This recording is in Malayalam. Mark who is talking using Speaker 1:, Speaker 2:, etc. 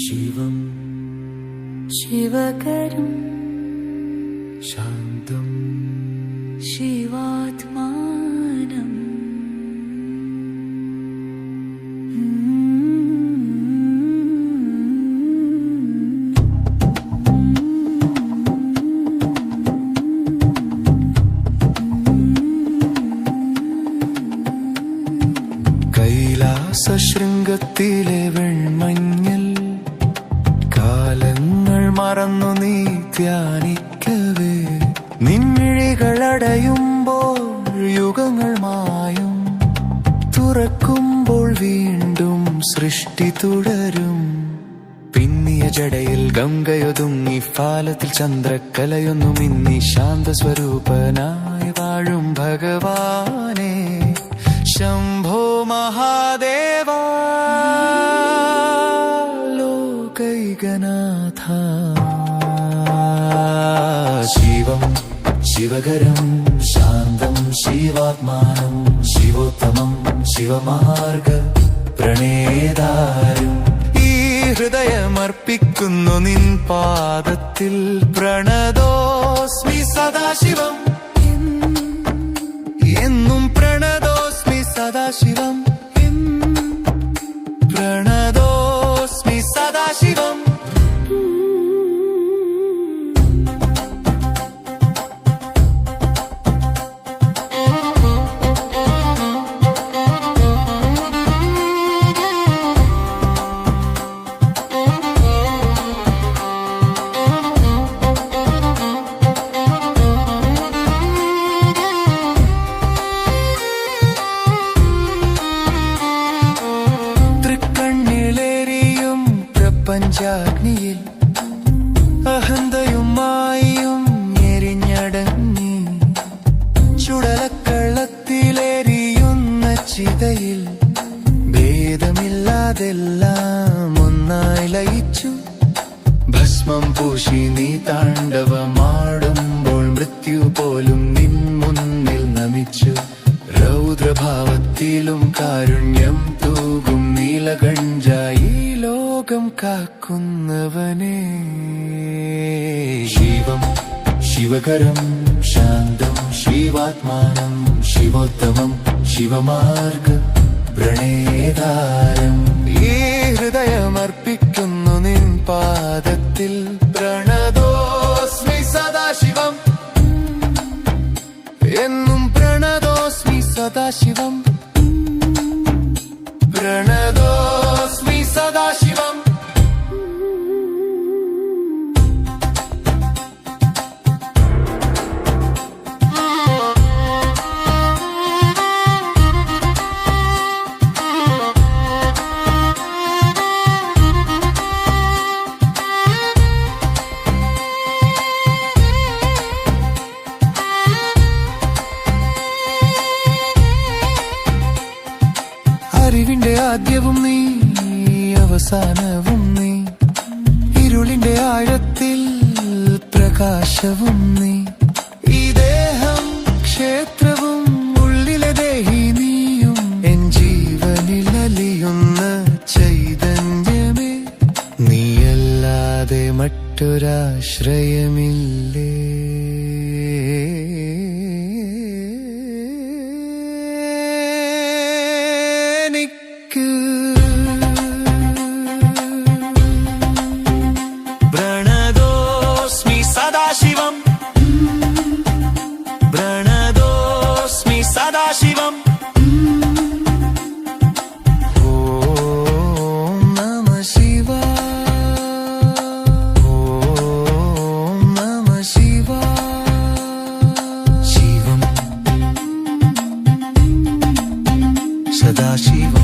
Speaker 1: ശിവം
Speaker 2: ശിവകരം
Speaker 1: ശാന്തം
Speaker 2: ശിവാത്മാനം
Speaker 1: ശൃംഗത്തിലെ വെൺമഞ്ഞൽ കാലങ്ങൾ മറന്നു നീ ധ്യാനിക്കവേ. നിൻമിഴികളടയുമ്പോൾ യുഗങ്ങൾ മായും. തുറക്കുമ്പോൾ വീണ്ടും സൃഷ്ടി തുടരും. പിന്നിയ ജടയിൽ ഗംഗയൊതുങ്ങി ഫാലത്തിൽ ചന്ദ്രക്കലയൊന്നും ഇന്നി ശാന്തസ്വരൂപനായി വാഴും ഭഗവാനെ. ശംഭോ മഹാദേവ ശിവകരം ശാന്തം ശിവാത്മാനം ശിവോത്തമം ശിവമാർഗ പ്രണേതാരം ഈ ഹൃദയമർപ്പിക്കുന്നു നിൻ പാദത്തിൽ പ്രണതോസ്മി സദാശിവം. എന്നും പ്രണതോസ്മി സദാശിവം. പ്രണതോസ്മി സദാശിവം. പ്രപഞ്ചാഗ്നിയിൽ അഹന്തയുമായും എരിഞ്ഞടങ്ങി ചുടലക്കള്ളത്തിലേറിയുന്ന ചിതയിൽ ഭേദമില്ലാതെല്ലാം ഒന്നായി ലയിച്ചു. ഭസ്മം പൂശി നീ താണ്ഡവമാടുമ്പോൾ മൃത്യു പോലും നിൻ മുന്നിൽ നമിച്ചു. രൗദ്രഭാവത്തിലും കാരുണ്യം തൂകും നീലകണ്ഠായി ലോകം കാക്കുന്നവനെ. ശിവം ശിവകരം ശാന്തം ശിവാത്മാനം ശിവോത്തമം ശിവമാർഗ പ്രണേതാരം ഈ ഹൃദയമർപ്പിക്കുന്നു നിൻ പാദത്തിൽ അറിവിന്റെ ആദ്യവും നീ അവസാനവും നീ. ഇരുളിന്റെ ആഴത്തിൽ പ്രകാശവും നീ. ഈ ദേഹം ക്ഷേത്രവും ഉള്ളിലെ ദേഹി നീയും. എൻ ജീവനിൽ അലിയുന്ന ചൈതന്യമേ നീയല്ലാതെ മറ്റൊരാശ്രയമില്ല 大希望